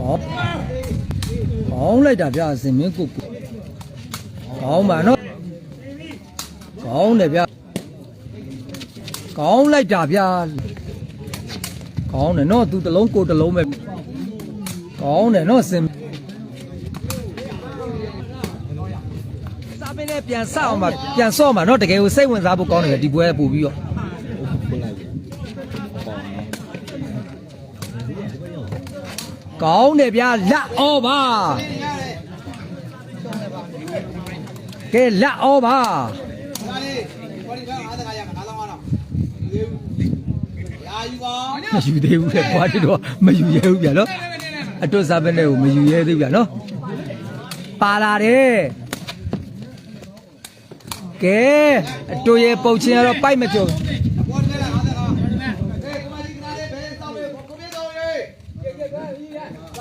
ကောင်းကောင်းလိုက်တာဗျာစင်မင်းကိုကိုကောင်းပါနော်ကောင်းတယ်ဗျာကောင်းလိုက်တာဗျာကောင်းတယ်နော်သူတစ်လုံးကိုတစ်လုံးပဲကောင်းတယ်နော်စင်စားပင်းနဲ့ပြန်ဆောက်အောင်ပါပြန်ဆော့မှာနော်တကယ်ကိုစိတ်ဝင်စားဖို့ကောင်းတယ်ဗျဒီပွဲပို့ပြီးတော့ ကောင်းတယ်ဗျာလက်ဩပါကဲလက်ဩပါမယူသေးဘူးလေဘာလို့တော့မယူရဲဘူးဗျာနော်အတွတ်စားပဲနဲ့ကိုမယူရဲသေးဘူးဗျာနော်ပါလာတယ်ကဲအတူရဲ့ပုတ်ချင်းကတော့ပိုက်မကြုံ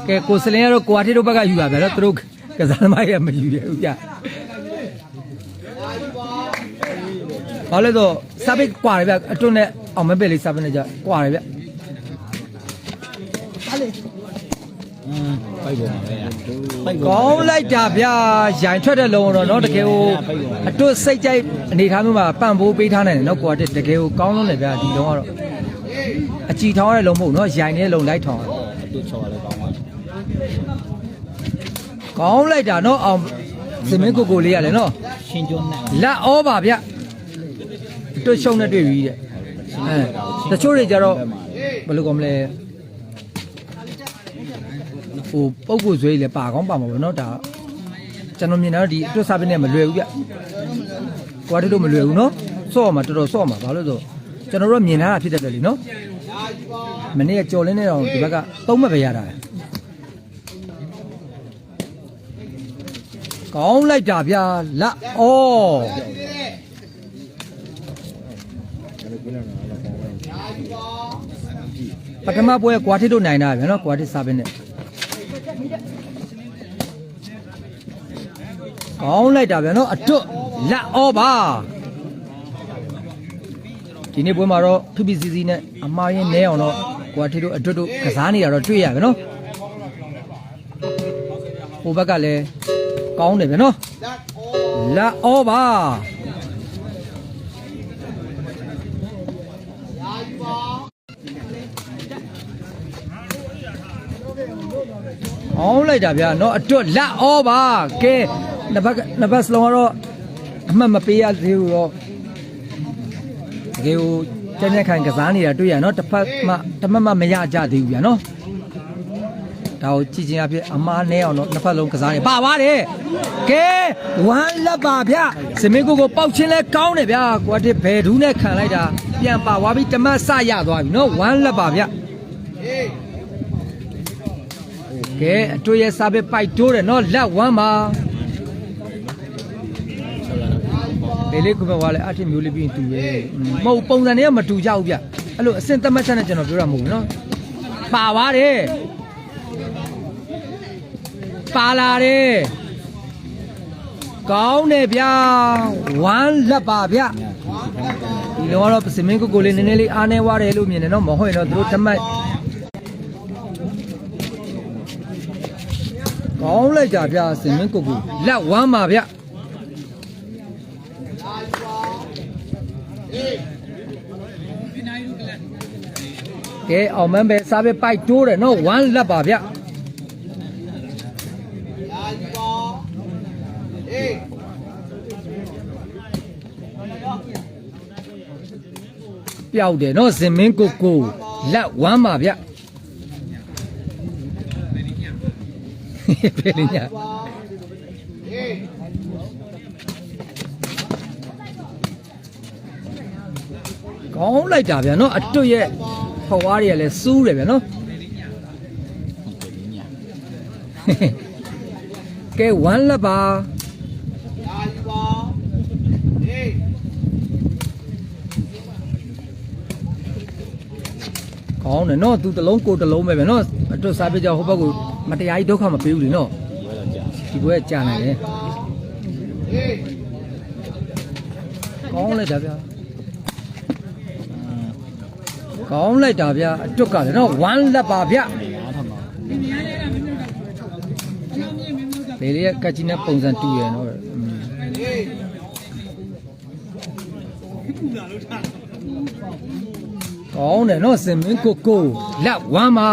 ကဲကိုစလင်းကတော့ကိုအထေတို့ဘက်ကယူပါဗျာနော်သူတို့ကစားသမားရဲ့မယူရဲဘူးဗျာဘာလဲတော့စာပိတ်ကွာတယ်ဗျအတွတ်နဲ့အောင်မပဲလေးစာပိတ်နဲ့ကြကွာတယ်ဗျ ပိုက်ပေါ်မှာပဲပိုက်ပေါ် ကောင်းလိုက်တာဗျာရိုင်ထွက်တဲ့လုံးတော့เนาะတကယ်ကိုအတွတ်စိတ်ကြိုက်အနေထားမျိုးမှာပန့်ပိုးပေးထားနိုင်တယ်เนาะကိုကတကယ်ကိုကောင်းလုံးတယ်ဗျာဒီလုံးကတော့အကြည်ထောင်းရတဲ့လုံးမဟုတ်เนาะရိုင်နေတဲ့လုံးလိုက်ထောင်း တူချော်လည်းကောင်းပါ ကောင်းလိုက်တာနော်အောင်သမင်းကိုကိုလေးရတယ်နော်ရှင်ကျွန်းနဲ့လက်ဩပါဗျတွတ်ရှုံနဲ့တွေ့ပြီတဲ့အဲတချို့တွေကြတော့ဘယ်လိုကောမလဲဟိုပုပ်ကိုဆွေးလေပါကောင်းပါမှာပေါ့နော်ဒါကျွန်တော်မြင်တော့ဒီအတွတ်စားပင်းနဲ့မလွယ်ဘူးဗျကိုကတို့တို့မလွယ်ဘူးနော်စော့မှာတော်တော်စော့မှာဘာလို့ဆိုကျွန်တော်တို့မြင်လာတာဖြစ်တတ်တယ်လीနော်မနေ့ကကြော်လင်းနေတော့ဒီဘက်ကသုံးမှတ်ပဲရတာလေ ကောင်းလိုက်တာဗျာလက်ဩပထမပွဲကွာထစ်တို့နိုင်တာဗျာနော်ကွာထစ်စားပင်းနဲ့ကောင်းလိုက်တာဗျာနော်အတွတ်လက်ဩပါဒီနေ့ပွဲမှာတော့ဖိဖိစီစီနဲ့အမားရင်နဲအောင်တော့ကွာထစ်တို့အတွတ်တို့ကစားနေတာတော့တွေ့ရဗျာနော်ဟိုဘက်ကလည်း ကောင်းတယ်ဗျာနော်လက်ဩပါအောင်လိုက်တာဗျာเนาะအတွတ်လက်ဩပါကဲနှစ်ဘက်နှစ်ဘက်စလုံးကတော့အမှတ်မပေးရသေးဘူးတော့တကယ်ကိုကျန်ကျန်ခိုင်ကစားနေတာတွေ့ရเนาะတစ်ဖက်မှတစ်မတ်မှမရကြသေးဘူးဗျာเนาะ ဒါကိုကြည့်ချင်းအဖြစ်အမားနဲ့အောင်တော့တစ်ဖက်လုံးကစားနေပါပါတယ်ကဲဝမ်းလက်ပါဗျဇမင်းကိုကိုပေါက်ချင်းလဲကောင်းတယ်ဗျကွာတစ်ဘယ်ဒူးနဲ့ခံလိုက်တာပြန်ပါသွားပြီတမတ်ဆရသွားပြီနော်ဝမ်းလက်ပါဗျကဲအတွေ့ရစားပဲပိုက်တိုးတယ်နော်လက်ဝမ်းပါလေလေးကဘဝလဲအထင်မျိုးလေးပြီးတူရဲ့မဟုတ်ပုံစံတွေကမတူကြဘူးဗျအဲ့လိုအစင်တမတ်ချက်နဲ့ကျွန်တော်ပြောတာမဟုတ်ဘူးနော်ပါပါတယ် ပါလာတယ်ကောင်းတယ်ဗျာဝမ်းလက်ပါဗျာဒီလောကတော့စမင်းကိုကိုလေးနည်းနည်းလေးအားနေွားတယ်လို့မြင်တယ်နော်မဟုတ်ရင်တော့သူတို့တမတ်ကောင်းလိုက်ကြဗျာစမင်းကိုကိုလက်ဝမ်းပါဗျာကဲအောင်မန်းပဲစားပဲပိုက်တိုးတယ်နော်ဝမ်းလက်ပါဗျာ ပျောက်တယ်နော်ဇင်မင်းကိုကိုလက်ဝမ်းပါဗျဘယ်နည်းညာကောင်းလိုက်တာဗျာနော်အတွတ်ရဲ့ဟော်ဝါးတွေကလည်းစူးတယ်ဗျာနော်ကဲဝမ်းလက်ပါ ကောင်းတယ်နော်သူတလုံးကိုတလုံးပဲပဲနော်အတွက်စားပြကြဟိုဘက်ကိုမတရားကြီးဒုက္ခမပေးဘူးလေနော်ဒီဘွဲကြာနိုင်တယ်ကောင်းလိုက်တာဗျာကောင်းလိုက်တာဗျာအတွက်ကလည်းနော်1လက်ပါဗျာလေလေးကတ်ချီနဲ့ပုံစံတူရယ်နော် ကောင်းတယ်နော်စင်မင်းကိုကိုလက်ဝမ်းပါ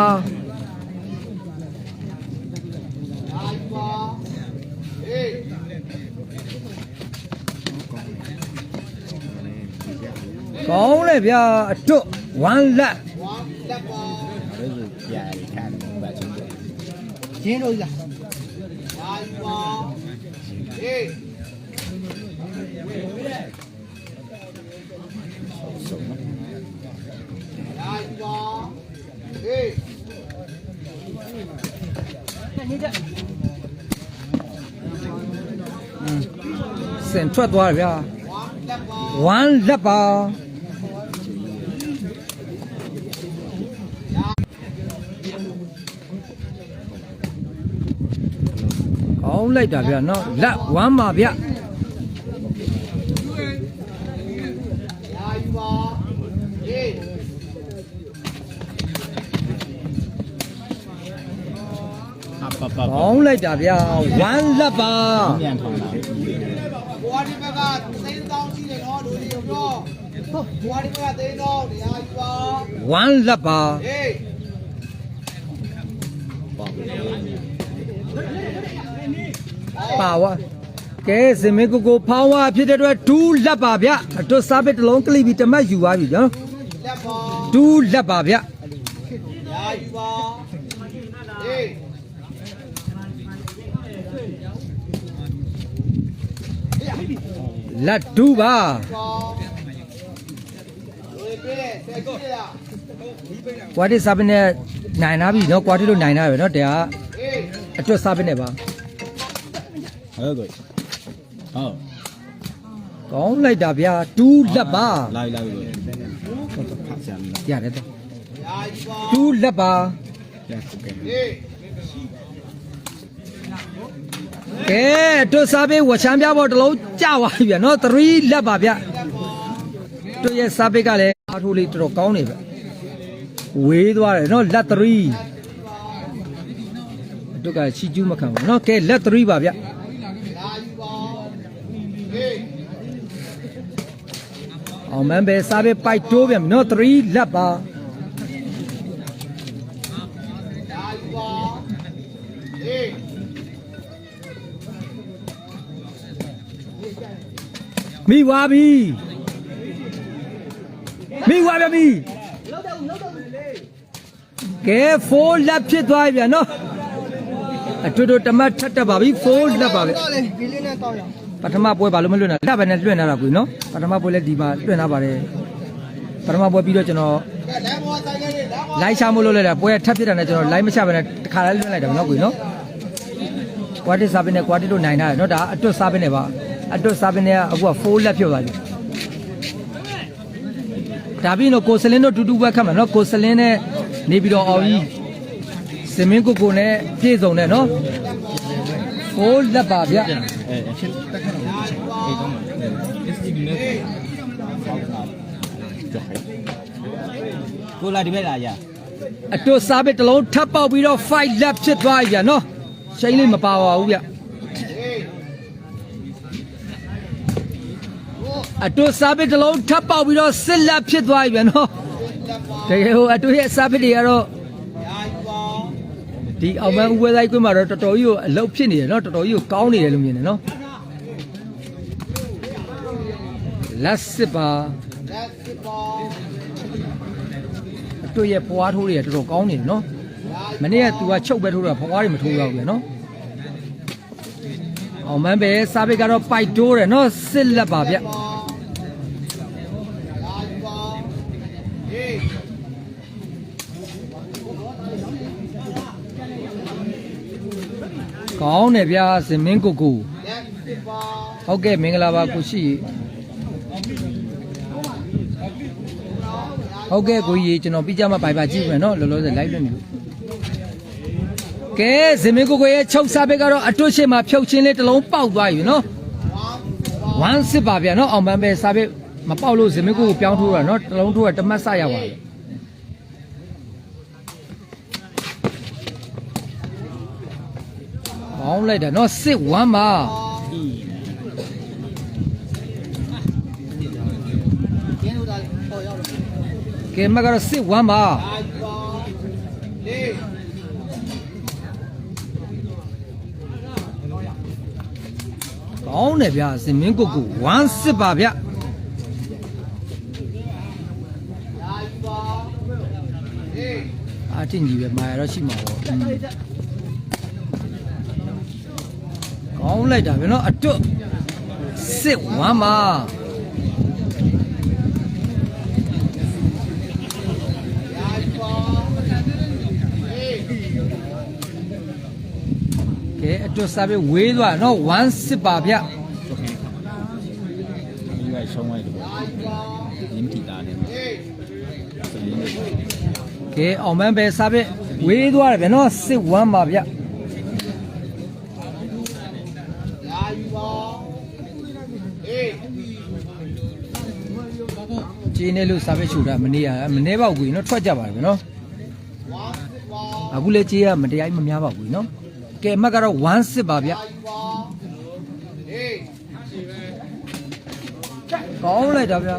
ကောင်းလေဗျာအတွတ်ဝမ်းလက်အဲ့ဒါကြာရီခံတယ်ဘာချင်းတယ်ကျင်းလို့ စင်ထွက်သွားတယ်ဗျာဝမ်းလက်ပါကောင်းလိုက်တာဗျာနော်လက်ဝမ်းပါဗျာ အပပပကောင်းလိုက်တာဗျာဝမ်းလက်ပါပြန်ထောင်းတာဘွာဒီဘက်ကသိန်းတောင်းရှိတယ်နော်လူတွေပြောဟုတ်ဘွာဒီဘက်ကသိန်းတောင်းတရားယူပါဝမ်းလက်ပါဟေးပေါ့ပါဝါကဲစင်မေကိုကိုဖောင်းဝါဖြစ်တဲ့အတွက်ဒူးလက်ပါဗျာအတွတ်စားပစ်တစ်လုံးကလိပြီးတမတ်ယူသွားပြီနော်လက်ပါဒူးလက်ပါဗျာတရားယူပါဟေး လက်ဒူးပါကောလူတွေပြည့်တယ်ဆက်ကြည့်လားကွာတိစားပစ်နဲ့နိုင်လာပြီနော်ကွာတိလို့နိုင်လာပြီနော်တရားဟေးအတွတ်စားပစ်နဲ့ပါဟုတ်ကဲ့ဟုတ်ကောင်းလိုက်တာဗျာဒူးလက်ပါလိုက်လိုက်လို့ဖတ်စမ်းလားရတယ်တော့တရားယူပါဒူးလက်ပါ လ က်စကဲဟေးကဲအတွတ်စားပစ်ဝချမ်းပြဖို့တစ်လုံးကြသွားပြီဗျာနော်3လက်ပါဗျာတွတ်ရဲ့စားပစ်ကလည်းအားထိုးလေးတော်တော်ကောင်းနေဗျဝေးသွားတယ်နော်လက်3အတွတ်ကချီကျူးမခံဘူးနော်ကဲလက်3ပါဗျာတရားယူပါဟေးအောင်မန်းပဲစားပဲပိုက်တိုးပြန်ပြီနော်3လက်ပါ မိဝါပြီမိဝါပြန်ပြီကဲ4လက်ဖြစ်သွားပြီဗျာနော်အတူတူတမတ်ထက်တက်ပါပြီ4လက်ပါဗျတော့လေဒီလေးနဲ့တောင်းရအောင်ပထမပွဲဘာလို့မလွတ်နိုင်လက်ပဲနဲ့လွတ်နေတာကွေနော်ပထမပွဲလည်းဒီမှာလွတ်နေပါတယ်ပထမပွဲပြီးတော့ကျွန်တော်ကဲလမ်းပေါ်ဆိုင်ကလေးလမ်းပေါ်လိုက်ချမလို့လိုက်တာပွဲထပ်ဖြစ်တာနဲ့ကျွန်တော်လိုက်မချဘဲနဲ့တခါလည်းလွတ်လိုက်တယ်နော်ကွေနော်ကွာတစ်စားပင်းနဲ့ကွာတစ်တို့နိုင်တာနော်ဒါအတွတ်စားပင်းနဲ့ပါ အတွတ်စားပင်းနဲ့ကအခုက4လက်ဖြစ်သွားပြီဒါပြီးတော့ကိုစလင်းတို့တူတူပဲခတ်မှာနော်ကိုစလင်းနဲ့နေပြီးတော့အောင်ကြီးစမင်းကိုကိုနဲ့ပြည့်စုံတယ်နော်4လက်ပါဗျအဲအချင်းတက်ခါတော့အေးကောင်းပါ SD နဲ့ကိုလာဒီဘက်လာရအတွတ်စားပစ်တစ်လုံးထပ်ပေါက်ပြီးတော့5လက်ဖြစ်သွားပြီဗျာနော်ရှိန်လေးမပါပါဘူးဗျ အတွတ်စားပစ်တစ်လုံးထပ်ပေါက်ပြီးတော့6လက်ဖြစ်သွားပြီဗျာနော်တကယ်ဟိုအတွတ်ရဲ့စားပစ်တွေကတော့တရားယူပါဒီအောင်မန်းဦးဝဲဆိုင်ကွင်းမှာတော့တော်တော်ကြီးကိုအလုပ်ဖြစ်နေတယ်နော်တော်တော်ကြီးကိုကောင်းနေတယ်လို့မြင်တယ်နော်လက်စစ်ပါလက်စစ်ပါအတွတ်ရဲ့ဖွားထိုးတွေကတော်တော်ကောင်းနေတယ်နော်မနေ့ကသူကချုပ်ပဲထိုးတာဖွားတွေမထိုးတော့ဘူးဗျာနော်အောင်မန်းပဲစားပစ်ကတော့ပိုက်တိုးတယ်နော်စစ်လက်ပါဗျ တရားယူပါဟေး ကောင်းတယ်ဗျာစင်မင်းကိုကိုလက်စစ်ပါဟုတ်ကဲ့မင်္ဂလာပါကိုရှိဟုတ်ကဲ့ကိုကြီးကျွန်တော်ပြီးကြမှာဘိုင်ပါကြည့်မယ်နော်လောလောဆယ် live လွှင့်ပြီလို့ကဲစင်မင်းကိုကိုရဲ့ချုပ်စားဘက်ကတော့အတွတ်ရှိမှာဖြုတ်ချင်းလေးတစ်လုံးပေါက်သွားပြီနော်ဝမ်းစစ်ပါဗျာနော်အောင်ပန်းပဲစားဘက်မပေါက်လို့စင်မင်းကိုကိုပြောင်းထိုးတာနော်တစ်လုံးထိုးတာတမတ်ဆရပါဘူးက ကောင်းလိုက်တာနော်စစ်ဝမ်းပါကျင်းလို့ဒါလေးပေါ်ရောက်လို့ကဲမကတော့စစ်ဝမ်းပါအာပါလေးကောင်းတယ်ဗျာစင်မင်းကိုကိုဝမ်းစစ်ပါဗျအာပါလေးအာတင်ကြီးပဲမာရတော့ရှိမှာပေါ့ อืมကောင်းလိုက်တာဗျာနော်အတွတ်စစ်ဝမ်းပါအာပါလေးကဲအတွတ်စားပြီးဝေးသွားနော်ဝမ်းစစ်ပါဗျဒီကရှုံးလိုက်တယ်ပေါ့အာပါရင်းတီတာတယ်လေးစလင်းလေးကဲအောင်မန်းပဲစားပြီးဝေးသွားတယ်ဗျာနော်စစ်ဝမ်းပါဗျ ကျင်းနေလို့စားပြီးချူတာမနေရမနေပါဘူးကွေနော်ထွက်ကြပါလေဗျာနော်ဝါစစ်ပါအခုလည်းကြေးရမတရားကြီးမများပါဘူးနော်ကဲအမတ်ကတော့ဝမ်းစစ်ပါဗျအာပါလေးကောင်းလိုက်တာဗျာ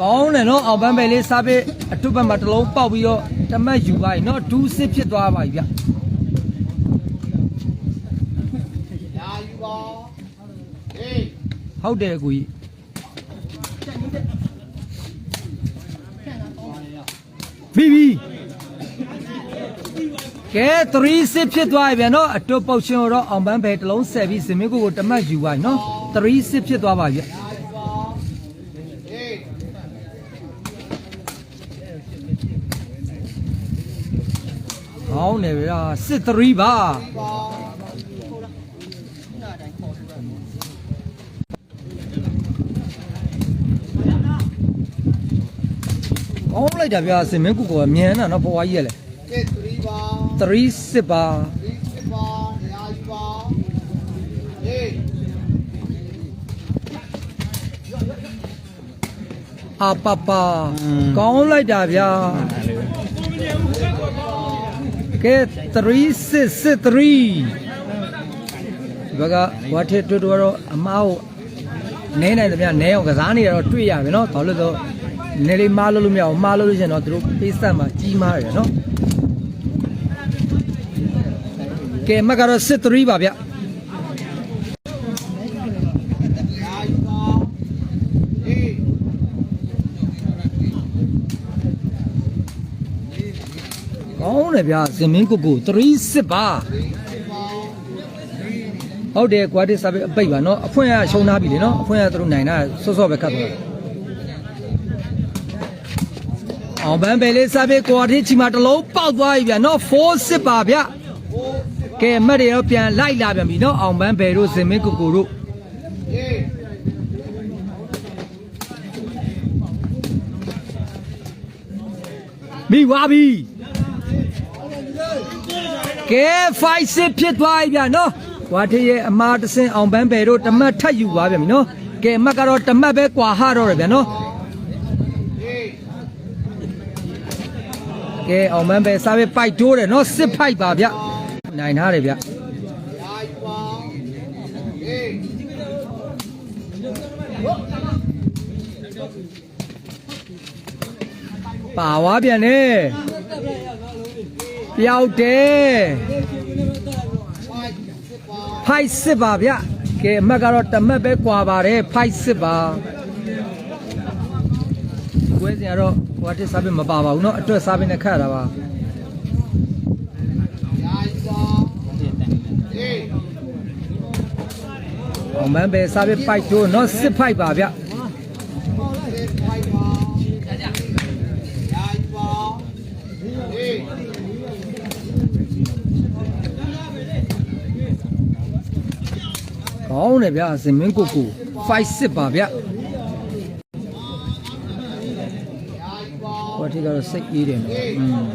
ကောင်းတယ်နော်အောင်ပန်းပဲလေးစားပြီးအထုပ်ဘက်မှာတစ်လုံးပေါက်ပြီးတော့တမတ်ယူပါရင်နော်ဒူးစစ်ဖြစ်သွားပါပြီဗျ အာပါလေး ဟုတ်တယ်ကိုကြီးဘီဘီကဲ3စစ်ဖြစ်သွားပြီဗျာနော်အတုပ်ပုတ်ရှင်တော့အောင်ပန်းပဲတစ်လုံးဆက်ပြီးစင်မင်းကိုကိုတမတ်ယူပါရင်နော်3စစ်ဖြစ်သွားပါပြီဗျအာပါလေးဟောင်းတယ်ဗျာစစ်3ပါ ပါကောင်းလိုက်တာဗျာစင်မင်းကိုကိုကမြန်တာနော်ဘွားကြီးရလေကဲ3ပါ3စစ်ပါ3စစ်ပါအာပါလေးအပပကောင်းလိုက်တာဗျာကဲ3စစ်စစ်3ဒီဘက်ကဝါထစ်တွတ်တော့အမားကိုနဲနိုင်တယ်ဗျာနဲအောင်ကစားနေရတော့တွေ့ရပြီနော်ဘာလို့လဲဆို နဲလေးမားလို့လို့မရအောင်မားလို့လို့ရှင်တော့သူတို့ပေးဆက်မှာကြီးမားတယ်နော်ကဲမကတော့စစ်3ပါဗျအာပါလေးကောင်းတယ်ဗျာဇင်မင်းကိုကို3စစ်ပါစစ်ပါဟုတ်တယ်ကွာတစ်စာပဲအပိတ်ပါနော်အဖွင့်ကရှုံးသားပြီလေနော်အဖွင့်ကသူတို့နိုင်တာစောစောပဲခတ်သွားတယ် အောင်ပန်းပဲလေးစာပဲကွာတစ်ချီမှာတစ်လုံးပေါက်သွားပြီဗျာနော်4စစ်ပါဗျကဲအမတ်တွေတော့ပြန်လိုက်လာပြန်ပြီနော်အောင်ပန်းပဲတို့ဇင်မင်းကိုကိုတို့လေးမိဝါပြီကဲ5စစ်ဖြစ်သွားပြီဗျာနော်ကွာတစ်ရဲ့အမားတဆင်းအောင်ပန်းပဲတို့တမတ်ထပ်ယူသွားပြန်ပြီနော်ကဲအမတ်ကတော့တမတ်ပဲကွာဟတော့တယ်ဗျာနော် ကဲအောင်မန်းပဲစားပဲပိုက်တိုးတယ်နော်စစ်ဖိုက်ပါဗျနိုင်ထားတယ်ဗျအာပါလေးပါဝါပြန်နေပျောက်တယ်ဖိုက်စစ်ပါဖိုက်စစ်ပါဗျကဲအမတ်ကတော့တမတ်ပဲကွာပါတယ်ဖိုက်စစ်ပါ ကွဲစင်ကတော့ဟိုတစ်စားပဲမပါပါဘူးเนาะအတွက်စားပဲနဲ့ခတ်တာပါ အာပါလေး အောင်မန်းပဲစားပဲပိုက်တိုးเนาะစစ်ဖိုက်ပါဗျ စစ်ဖိုက်ပါအာပါလေး ကောင်းတယ်ဗျစင်မင်းကိုကိုဖိုက်စစ်ပါဗျ ဟိုတစ်ကတော့စိတ်အေးတယ်နော်อืม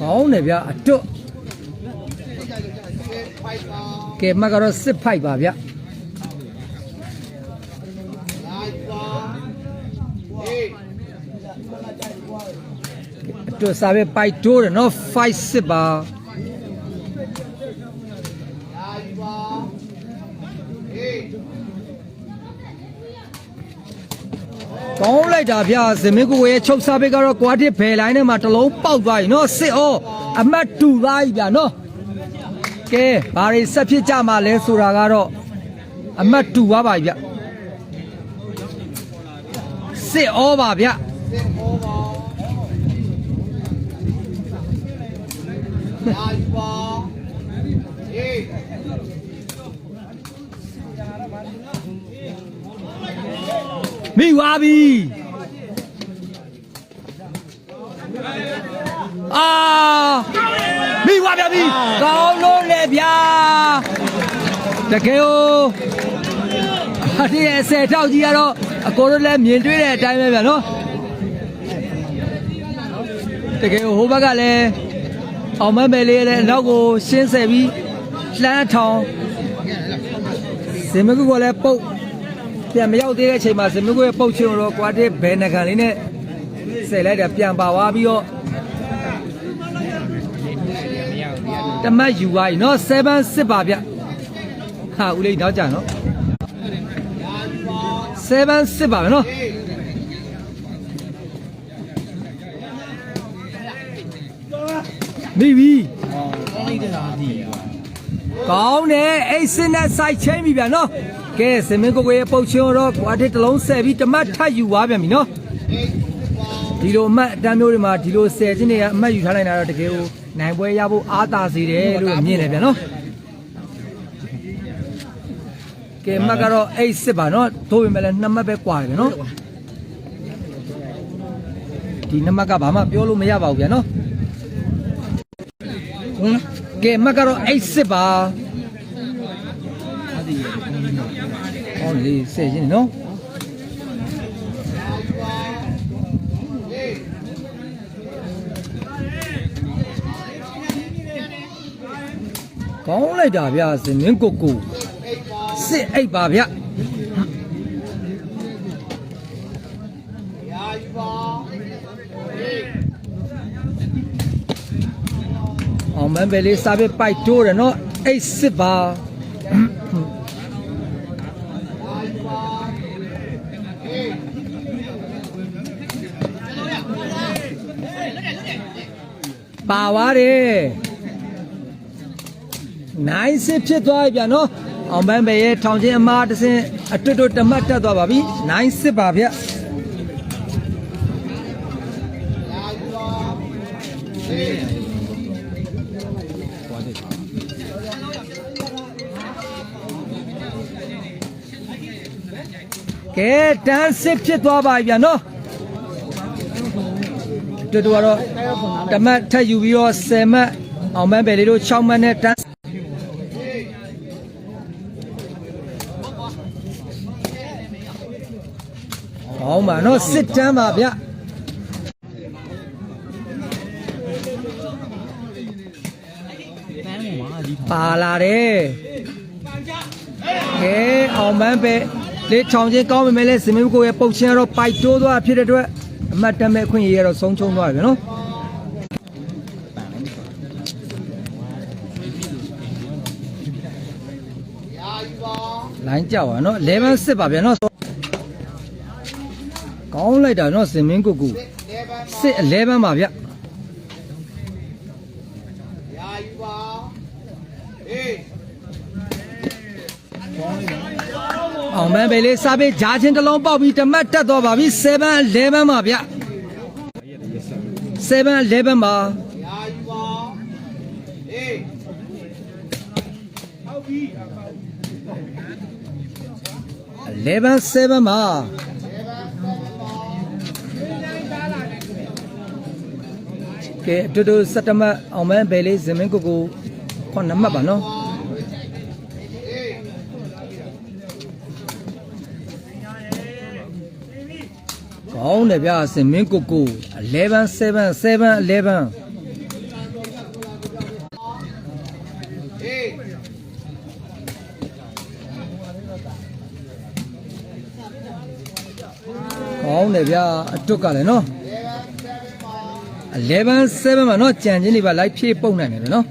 ကောင်းတယ်ဗျအတွတ်စစ်ဖိုက်ပါကဲမတ်ကတော့စစ်ဖိုက်ပါဗျအာပါလေးတွတ်စားပဲပိုက်တိုးတယ်နော်5စစ်ပါ ရာယူပါဟေး ကောင်းလိုက်တာဗျာဇမင်းကိုရဲ့ချုပ်စားပဲကတော့ကွာတစ်ဘယ်လိုင်းထဲမှာတစ်လုံးပေါက်သွားပြီနော်စစ်ဩအမတ်တူသွားပြီဗျာနော်ကဲဘာတွေဆက်ဖြစ်ကြမှာလဲဆိုတာကတော့အမတ်တူသွားပါပြီဗျစစ်ဩပါဗျစစ်ဟောပါရာယူပါဟေး မိသွားပြီအာမိသွားပြန်ပြီကောင်းလို့လေဗျာတကယ်ကိုအဒီရဲ့ဆယ်ထောက်ကြီးကတော့အကိုတို့လည်းမြင်တွေ့တဲ့အတိုင်းပဲဗျာနော်တကယ်ကိုဟိုဘက်ကလည်းအောင်မမဲလေးလည်းနောက်ကိုရှင်းဆက်ပြီးလှမ်းထောင်စင်မကူကလည်းပုတ် ပြန်မရောက်သေးတဲ့အချိန်မှာဇမင်းကိုရဲ့ပုတ်ချင်တော့ကွာတစ်ဘယ်နှကန်လေးနဲ့ဆယ်လိုက်တာပြန်ပါသွားပြီးတော့တမတ်ယူသွားပြီနော်7စစ်ပါဗျဟာဦးလေးနောက်ကြနော်7စစ်ပါဗျနော်မိပြီကောင်းလိုက်တာဒီကောင်းတယ်အိတ်စစ်နဲ့စိုက်ချင်းပြီဗျာနော် ကဲဇမင်းကိုကိုရဲ့ပုတ်ချင်တော့ကွာတစ်တစ်လုံးဆယ်ပြီးတမတ်ထပ်ယူသွားပြန်ပြီနော်ဒီလိုအမှတ်အတန်းမျိုးတွေမှာဒီလိုဆယ်ချင်းတွေကအမှတ်ယူထားလိုက်တာတော့တကယ်ကိုနိုင်ပွဲရဖို့အားသာစေတယ်လို့မြင်တယ်ဗျာနော်ကဲအမှတ်ကတော့အိတ်စစ်ပါနော်သို့ပေမဲ့လည်းနှစ်မှတ်ပဲကွာတယ်ဗျာနော်ဒီနှစ်မှတ်ကဘာမှပြောလို့မရပါဘူးဗျာနော်ဟွန်းကဲအမှတ်ကတော့အိတ်စစ်ပါ ဟောလေဆယ်ချင်းနော်ကောင်းလိုက်တာဗျာဇင်းင်းကိုကိုစစ်အိပ်ပါဗျရာယူပါအောင်မန်းပဲလေးစားပဲပိုက်တိုးတယ်နော်အိတ်စစ်ပါ ပါသွားတယ်နိုင်စစ်ဖြစ်သွားပြီဗျာနော်အောင်မန်းပဲရဲ့ထောင်ချင်းအမားတစ်စင်းအတွတ်တွတ်တမတ်တက်သွားပါပြီနိုင်စစ်ပါဗျရာယူပါဟေးကဲတန်းစစ်ဖြစ်သွားပါပြီဗျာနော်တူတူကတော့ တမတ်ထပ်ယူပြီးတော့10မှတ်အောင်မန်းပဲလေးတို့6မှတ်နဲ့တန်းဟောင်းပါနော်စစ်တန်းပါဗျတန်းပေါ်မှာဒီပါလာတယ်ကဲအောင်မန်းပဲလေးချောင်ချင်းကောင်းပေမဲ့လည်းဇမင်းကိုရဲ့ပုတ်ချင်းကတော့ပိုက်တိုးသွားဖြစ်တဲ့အတွက်အမှတ်တမဲ့အခွင့်အရေးကတော့ဆုံးချုံသွားပြီဗျာနော် ရာယူပါ လိုင်းကြောက်ပါနော်11စစ်ပါဗျာနော်ကောင်းလိုက်တာနော်စင်မင်းကိုကူစစ်လေဘန်ပါစစ်11ပါဗျာရာယူပါဟေးအောင်မန်းပဲလေးစားပေးဂျာချင်းတစ်လုံးပေါက်ပြီးတမတ်တက်သွားပါပြီ7 11ပါဗျာ7 11ပါရာယူပါဟေး 11 7ပါကဲအတူတူစက်တမတ်အောင်မန်းပဲလေးစင်မင်းကိုကူခွန်နမှတ်ပါနော်ဟေးကောင်းတယ်ဗျာစင်မင်းကိုကူ11 7 7 11 င်းတယ်ဗျာအတွက်ကလည်းနော်11 7မှာနော်ကြံချင်းတွေပါလိုက်ဖြည့်ပုတ်နိုင်တယ်နော်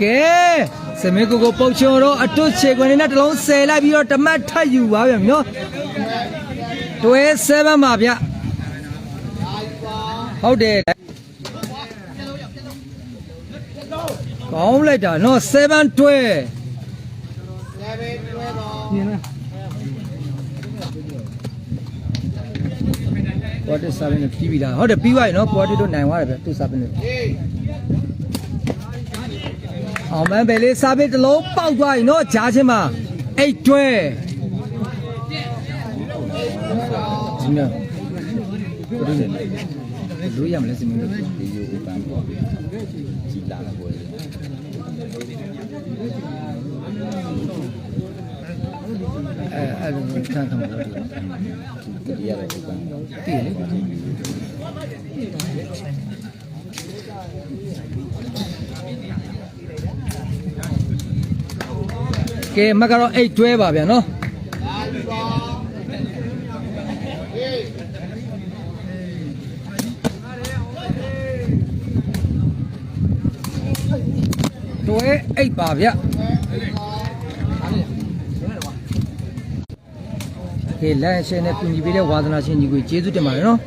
ကဲစမေကိုကိုပုတ်ချော်တော့အတွတ်ခြေခွင်နဲ့တလုံးဆယ်လိုက်ပြီးတော့တမတ်ထပ်ယူပါဗျနော်တွဲ7မှာဗျဟုတ်တယ် မောင်းလိုက်တာနော်7တွဲ7တွဲပါဒီနော် quarter 7နဲ့ပြီးပြီလားဟုတ်တယ်ပြီးပါပြီနော် quarter တို့နိုင်သွားတယ်ဗျသူစာပင်းလို့အောင်မန်းပဲလေးစာပင်းတစ်လုံးပေါက်သွားပြီနော်ဂျားချင်းမှာ8တွဲဒီနော် လိုလဲလူရမလဲစမင်းတို့ဒီယူဥပန်းပေါ့ကြီးလာတာပေါ့လေအဲအဲ့လိုခံခံပါလို့ဒီရတဲ့ဥပန်းတည်လေကဲမကတော့အိတ်တွဲပါဗျာနော် ရာယူပါဟေး တွဲအိတ်ပါဗျာကဲလမ်းရှင်နဲ့ပြင်ကြီးပေးတဲ့ဝါသနာရှင်ကြီးကိုကျေးဇူးတင်ပါတယ်နော်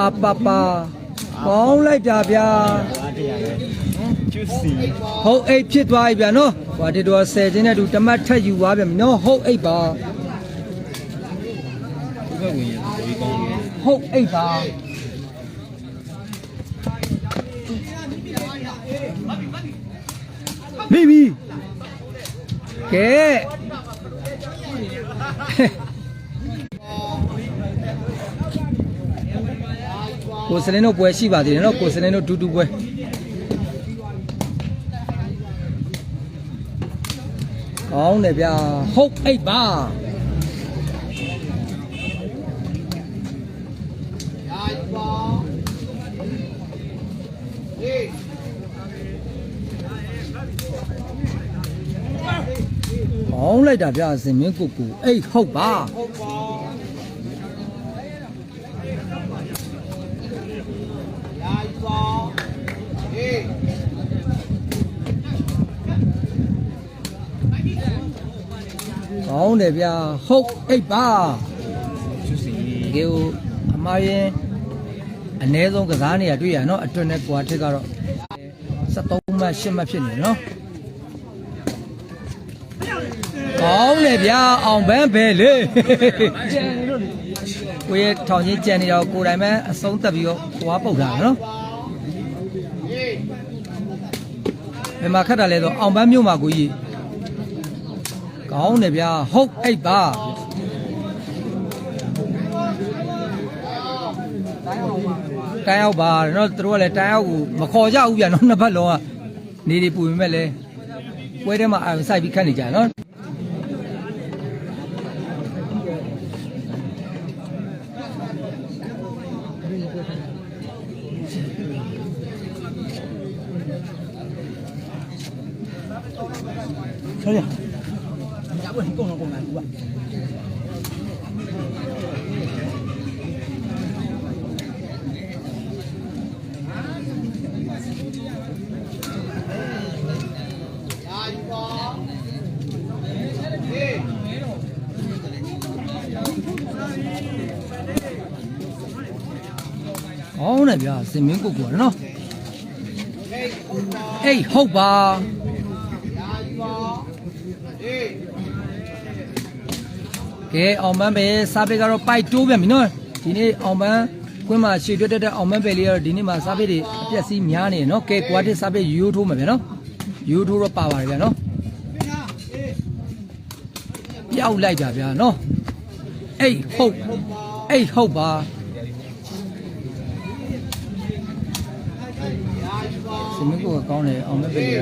အပပပေါင်းလိုက်တာဗျာကျူစီဟုတ်အိတ်ဖြစ်သွားပြီဗျာနော်ဟွာဒီတော့10ချင်းနဲ့တူတမတ်ထက်ယူသွားဗျာနော်ဟုတ်အိတ်ပါဘယ်ဝင်ရဒီကောင်းလဲ ဟုတ်အိတ်ပါမိမိကဲကိုစလင်းတို့ပွဲရှိပါသေးတယ်နော်ကိုစလင်းတို့ဒူးဒူးပွဲကောင်းတယ်ဗျာဟုတ်အိတ်ပါ ရာယူပါဟေး ကောင်းလိုက်တာဗျာစင်မင်းကိုကိုအိတ်ဟုတ်ပါဟုတ်ပါရာယူပါဟေးကောင်းတယ်ဗျာဟုတ်အိတ်ပါကျူစီတကယ်ကိုအမားရင်အ ਨੇ ဆုံးကစားနေရတွေ့ရနော်အတွင်းနဲ့ကွာထက်ကတော့73မှတ်8မှတ်ဖြစ်နေနော် ကောင်းတယ်ဗျာအောင်ပန်းပဲလေကိုရဲ့ထောင်ချင်းကြံနေတော့ကိုယ်တိုင်ပဲအဆုံးသက်ပြီးတော့ဟွာပုတ်တာနော်မြန်မာခက်တာလဲဆိုအောင်ပန်းမြို့မှာကိုကြီးကောင်းတယ်ဗျာဟုတ်အိပ်ပါတိုင်းအောင်ပါတော့သူတို့ကလည်းတိုင်းအောင်ကိုမခေါ်ကြဘူးဗျာနော်နှစ်ဘက်လုံးကနေနေပူပေမဲ့လဲပွဲထဲမှာအာဆိုင်ပြီးခတ်နေကြတယ်နော် ဟောင်းတယ်ဗျာစင်မင်းကိုကိုကနော်ဟေးဟုတ်ပါအေးဟုတ်ပါရာယူပါဟေးကဲအောင်မန်းပဲစားပေကတော့ပိုက်တိုးပြန်ပြီနော်ဒီနေ့အောင်မန်းကွင်းမှာရှေ့တွက်တက်တဲ့အောင်မန်းပဲလေးကတော့ဒီနေ့မှာစားပေတွေအပြက်စီးများနေတယ်နော်ကဲကွာတစ်စားပေရိုးထိုးမှာဗျာနော်ရိုးထိုးတော့ပါပါတယ်ဗျာနော်ပြောက်လိုက်တာဗျာနော်အေးဟုတ်အေးဟုတ်ပါ ရှင်မင်းကိုကောင်းတယ်အောင်မဲ့ပဲက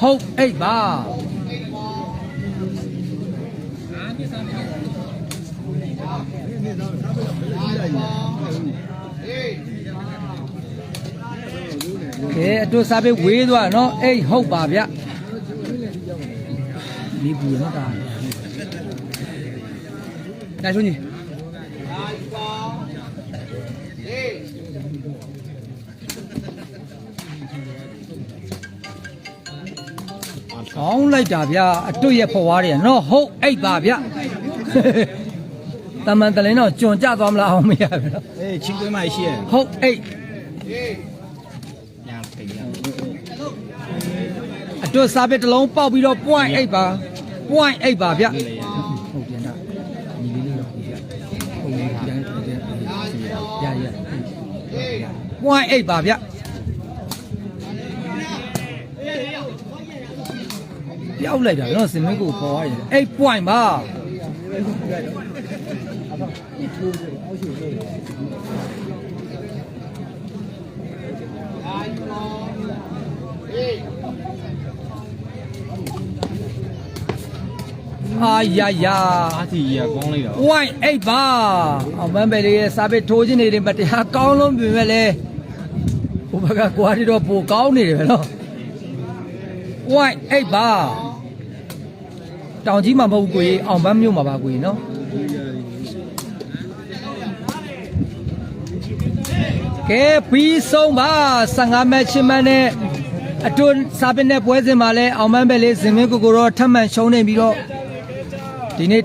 ဟုတ်အိတ်ပါကဲအတူစားပေးဝေးသွားနော်အိတ်ဟုတ်ပါဗျမိဘူးနော်ဒါနိုင်ဆုံးကြီး ကောင်းလိုက်တာဗျအတူရဲ့ဖွားတယ်နော်ဟုတ်အိတ်ပါဗျတမန်တလင်းတော့ကြွန်ကြသွားမလားအောင်မရဘူးနော်အေးချင်းကွေးမှရှိရဲ့ဟုတ်အိတ်ဟေးညာပိတ်ရအတူစားပေးတစ်လုံးပေါက်ပြီးတော့ point အိတ်ပါ point အိတ်ပါဗျဟုတ်ပြန်တာညီလေးလေးတော့ဗျဟုတ်ပြီပြန်ပြန်ရရဟေး point အိတ်ပါဗျ ပြောက်လိုက်တာနော်စင်မင်းကိုပေါ်ရတယ်အိတ် point ပါဒါယူပါဟေးအာရရအာတီရကောင်းလိုက်တော့ဝိုင်းအိတ်ပါအောင်မန်းပဲလေးရဲ့စာပေထိုးခြင်းနေတယ်မတရားကောင်းလုံးပြင်မဲ့လေဘုဘကကွာတီတော့ပိုကောင်းနေတယ်ပဲနော်ဝိုင်းအိတ်ပါ တောင်ကြီးမှာမဟုတ်ဘူးကိုကြီးအောင်ပန်းမြို့မှာပါကိုကြီးနော်ကဲပြီးဆုံးပါ15မက်ချင်မန်းနဲ့အတွန်းစာပေနဲ့ပွဲစဉ်မှာလဲအောင်ပန်းပဲလေးဇင်မင်းကိုကိုတော့ထပ်မံရှုံးနေပြီးတော့ဒီနေ့